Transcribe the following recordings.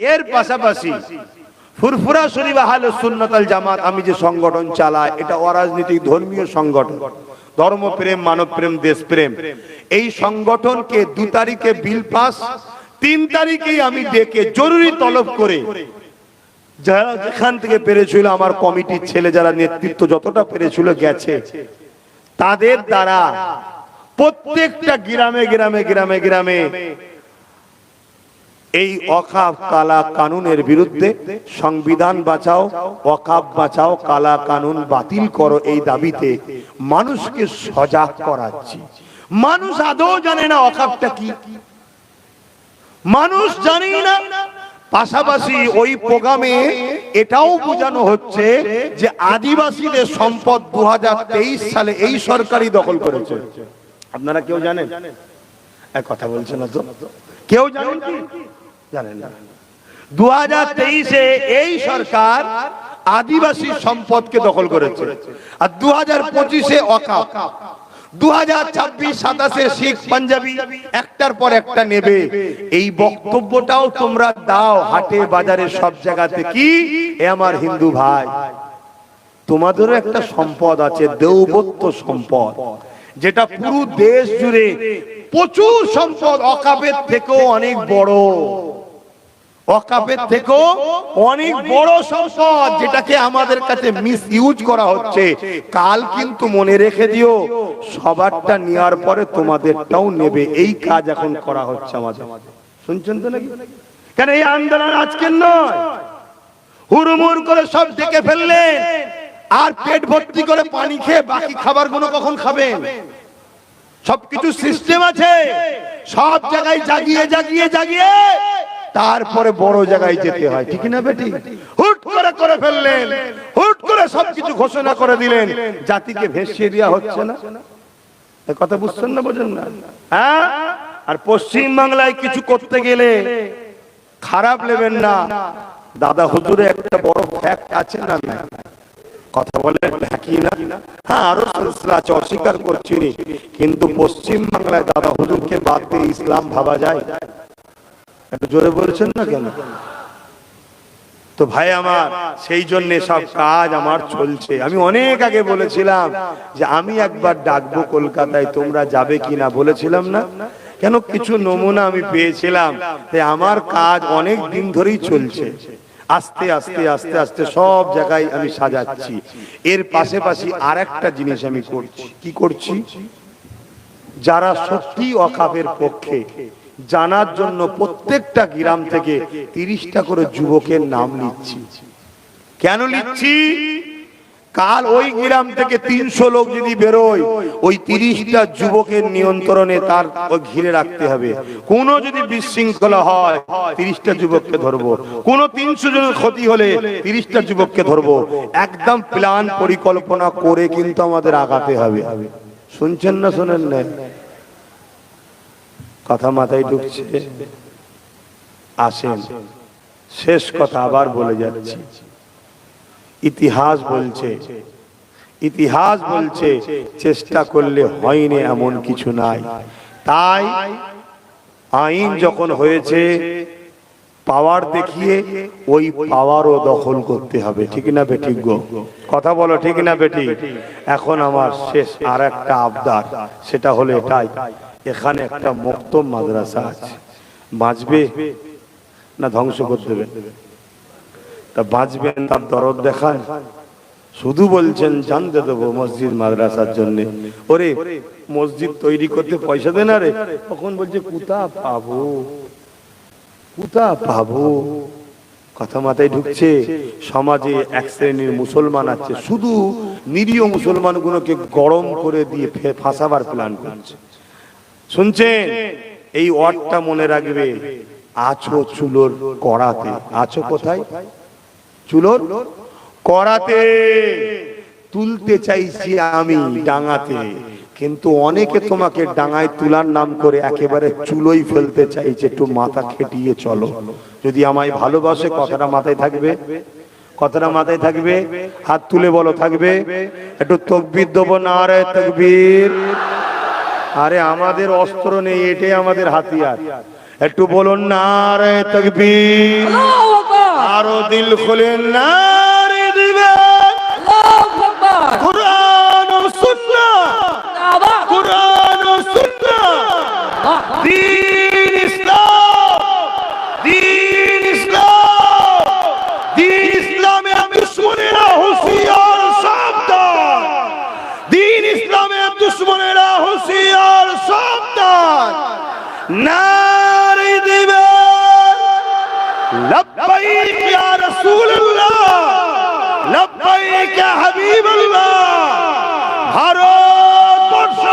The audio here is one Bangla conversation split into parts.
এর পাশাপাশি ফুরফুরা শরীফ আহলে সুন্নতাল জামাত, আমি যে সংগঠন চালাই, এটা অরাজনৈতিক ধর্মীয় সংগঠন। ধর্মপ্রেম, মানবপ্রেম, দেশপ্রেম। এই সংগঠনকে দু তারিখে বিল পাস, তিন তারিখেই আমি ডেকে জরুরি তলব করে যারা যেখান থেকে পেরেছিল, আমার কমিটির ছেলে যারা নেতৃত্ব যতটা পেরেছিল গেছে, তাদের দ্বারা প্রত্যেকটা গ্রামে গ্রামে গ্রামে গ্রামে এই অকাপ কালা কানুনের বিরুদ্ধে সংবিধান বাঁচাও অকাপ বাঁচাও, কালা কানুন বাতিল করো এই দাবিতে মানুষকে সজাগ করাচ্ছি। মানুষ আদৌ জানে না অকাপটা কি। মানুষ জানেই না। পাশাপাশি ওই প্রোগ্রামে এটাও বোঝানো হচ্ছে যে আদিবাসীদের সম্পদ দু হাজার তেইশ সালে এই সরকারই দখল করেছে। আপনারা কেউ জানেন? কথা বলছে না তো? কেউ জানেন জানেন না। দু হাজার তেইশে এই সরকার আদিবাসী সম্পদকে দখল করেছে। আর দু হাজার পঁচিশে অকাপ দু হাজার ছাব্বিশ সাতাশে শিখ পাঞ্জাবি, একটার পর একটা নেবে। এই বক্তব্যটাও তোমরা দাও হাটে বাজারে সব জায়গাতে। কি? এ আমার হিন্দু ভাই। তোমাদেরও একটা সম্পদ আছে দেওবত্য সম্পদ। যেটা পুরো দেশ জুড়ে প্রচুর সম্পদ অকাপের থেকেও অনেক বড়। অকাপের থেকেও অনেক বড় সম্পদ যেটাকে আমাদের কাছে মিস ইউজ করা হচ্ছে। কাল কিন্তু মনে রেখে দিও, সবারটা নেওয়ার পরে তোমাদেরটাও নেবে। এই কাজ এখন করা হচ্ছে আমাদের। শুনছেন তো নাকি? কেন এই আন্দোলন আজকের নয়? হুড়মুড় করে সব ডেকে ফেললেন। আর পেট ভর্তি করে পানি খেয়ে বাকি খাবারগুলো কখন খাবেন? সবকিছু সিস্টেম আছে। সব জায়গায় জাগিয়ে জাগিয়ে জাগিয়ে তারপরে বড় জায়গায় যেতে হয়। ঠিক না বেটি? হুট করে করে ফেললেন। হুট করে সবকিছু ঘোষণা করে দিলেন। জাতিকে ভেসিয়ে দেওয়া হচ্ছে না। কথা বুঝছেন না বোঝেন না? হ্যাঁ? আর পশ্চিম বাংলায় কিছু করতে গেলে খারাপ নেবেন না। দাদা হুজুরে একটা বড় ফ্যাক্ট আছে না কথা বলে কি না। হ্যাঁ আরও সিলসিলা আছে, অস্বীকার করছি কিন্তু পশ্চিম বাংলায় দাদা হুজুরকে বাদ দিয়ে ইসলাম ভাবা যায়? একটু জোরে বলছেন না কেন? তো ভাই আমার, সেই জন্য সব কাজ আমার চলছে। আমি অনেক আগে বলেছিলাম যে আমি একবার ডাকবো কলকাতায়, তোমরা যাবে কিনা বলেছিলাম না? কেন? কিছু নমুনা আমি পেয়েছিলাম আমার কাজ অনেক দিন ধরেই চলছে। আস্তে আস্তে আস্তে আস্তে সব জায়গায় আমি সাজাচ্ছি। এর পাশাপাশি আর একটা জিনিস আমি করছি। কি করছি? যারা সত্যি অকাপের পক্ষে, জানার জন্য প্রত্যেকটা গ্রাম থেকে তিরিশটা করে যুবকের নাম নিচ্ছি। কেন নিচ্ছি? কাল ওই গ্রাম থেকে তিনশো লোক যদি বেরোয়, ওই তিরিশটা যুবকের নিয়ন্ত্রণে তার ঘিরে রাখতে হবে। কোনো যদি বিশৃঙ্খলা হয়, তিরিশটা যুবককে ধরবো। কোন তিনশো জনের ক্ষতি হলে তিরিশটা যুবককে ধরবো। একদম প্ল্যান পরিকল্পনা করে কিন্তু আমাদের আগাতে হবে। শুনছেন না শোনেন না? কথা মাথায় ঢুকছে। আসেন। শেষ কথা আবার বলে যাচ্ছি। ইতিহাস বলছে। ইতিহাস বলছে, চেষ্টা করলে হয়নি এমন কিছু নাই। তাই আইন যখন হয়েছে পাওয়ার দেখিয়ে ওই পাওয়ারও দখল করতে হবে। ঠিক না বেটি গো? কথা বলো, ঠিক না বেটি এখন আমার শেষ আর একটা আবদার, সেটা হলো এটাই। এখানে একটা মুক্ত মাদ্রাসা আছে। বাঁচবে না ধ্বংস করে দেবে। তা বাঁচবেন, তার দরদ দেখান। শুধু বলছেন, জানতে দেবো মসজিদ মাদ্রাসার জন্য। ওরে, মসজিদ তৈরি করতে পয়সা দেন আরে তখন বলছে কুতা পাবো? কুতা পাবো? কথা মাথায় ঢুকছে, সমাজে এক শ্রেণির মুসলমান আছে। শুধু নিরীহ মুসলমানগুলোকে গরম করে দিয়ে ফাঁসাবার প্ল্যান করছে। শুনছেন? এই ওয়ার্ডটা মনে রাখবে, আছো চুলোর কড়াতে। আছো কোথায়? চুলোর কড়াতে তুলতে চাইছি আমি ডাঙাতে। কিন্তু অনেকে তোমাকে ডাঙায় তুলার নাম করে একেবারে চুলোই ফেলতে চাইছে, একটু মাথা খেটিয়ে চলো। যদি আমায় ভালোবাসে, কথাটা মাথায় থাকবে। কথাটা মাথায় থাকবে, হাত তুলে বলো, থাকবে। একটু তকবির দেবো না রে তকবির। আরে, আমাদের অস্ত্র নেই, এটাই আমাদের হাতিয়ার। একটু বলুন না রে তকবীর আরও দিল খুলে না রে দিবে কুরআন ও সুন্নাহ। কুরআন ও সুন্নাহ। দিন ইসলাম। দিন ইসলাম। দিন ইসলামে দুশ্মনেরা হুঁশিয়ার সাবধান। দিন ইসলামে দুশ্মনেরা হুঁশিয়ার সাবধান। নারী দিবে লব্বাইক ইয়া রাসূলুল্লাহ লব্বাইক ইয়া হাবিবাল্লাহ ভারতবর্ষ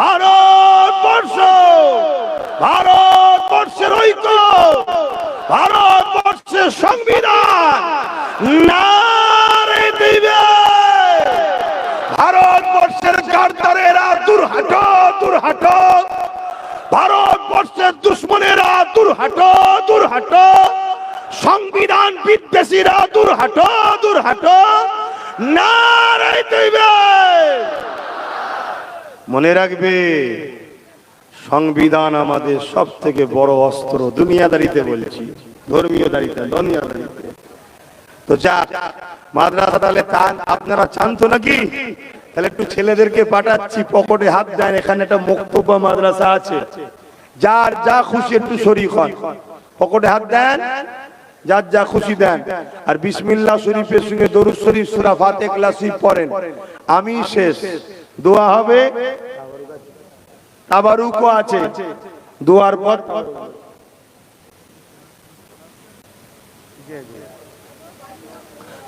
ভারতবর্ষ ভারতবর্ষের ঐক্য ভারতবর্ষের সংবিধান নারে দিবে ভারতবর্ষের গার্দারেরা দুর্হাট দুর্হাট ভারতবর্ষের দুশ্মনেরা দুর্হাট দুর্হাট। সংবিধান বিদ্বেষীরা দুর্হাট দুর্হাট। নারে দিবে মনে রাখবে, সংবিধান আমাদের সব থেকে বড় অস্ত্র দুনিয়াদারিতে বলছি, ধর্মীয় দারিতে দুনিয়াদারিতে তো যা, মাদ্রাসা তাহলে আপনারা চান তো নাকি? তাহলে একটু ছেলেদেরকে পাঠাচ্ছি, পকেটে হাত দেন, এখানে একটা বক্তব্য মাদ্রাসা আছে। যার যা খুশি একটু শরীর হন। পকেটে হাত দেন, যার যা খুশি দেন। আর বিসমিল্লাহ শরীফের সঙ্গে দরুদ শরীফ, সুরা ফাতে ক্লাসি পড়েন। আমি শেষ। দোয়া হবে। আবার তাবারুকও আছে। দোয়ার পর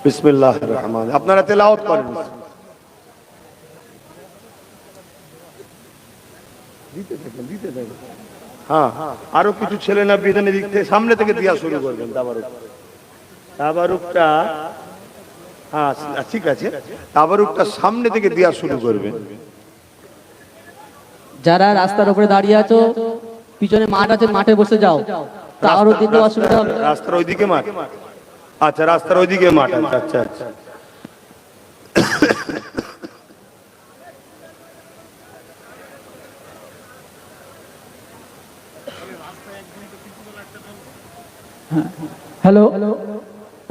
বিসমিল্লাহ রহমান আপনারা তেলাওয়াত করেন। হ্যাঁ আরও কিছু ছেলে না বিধানে দিক থেকে সামনে থেকে দিয়া শুরু করবেন তাবারুক। তাবারুকটা হ্যাঁ ঠিক আছে। তাবারুকটা সামনে থেকে দিয়া শুরু করবেন। যারা রাস্তার উপরে দাঁড়িয়ে আছো পিছনে মাঠ আছে মাঠে বসে যাও। কারোর দিতে অসুবিধা হবে। রাস্তার ওইদিকে মাঠ? আচ্ছা রাস্তার ওইদিকে মাঠ। আচ্ছা আচ্ছা। হ্যালো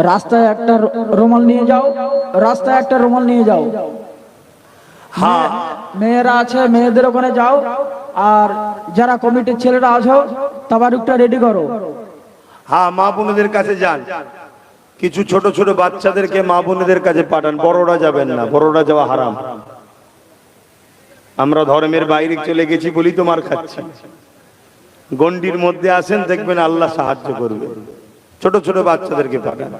রাস্তায় একটা রুমাল নিয়ে যাও রাস্তায় একটা রুমাল নিয়ে যাও। হ্যাঁ। মেয়েরা আছে মেয়েদের ওখানে যাও আর যারা কমিটির ছেলেরা আছো তাবারুকটা রেডি করো। হ্যাঁ মা বোনেদের কাছে যান। কিছু ছোট ছোট বাচ্চাদেরকে মা বোনেদের কাছে পাঠান বড়রা যাবেন না বড়রা যাওয়া হারাম। আমরা ধর্মের বাইরে চলে গেছি বলি তোমার খাচ্ছি। গন্ডির মধ্যে আসেন দেখবেন আল্লাহ সাহায্য করবে। ছোট ছোট বাচ্চাদেরকে পাঠান।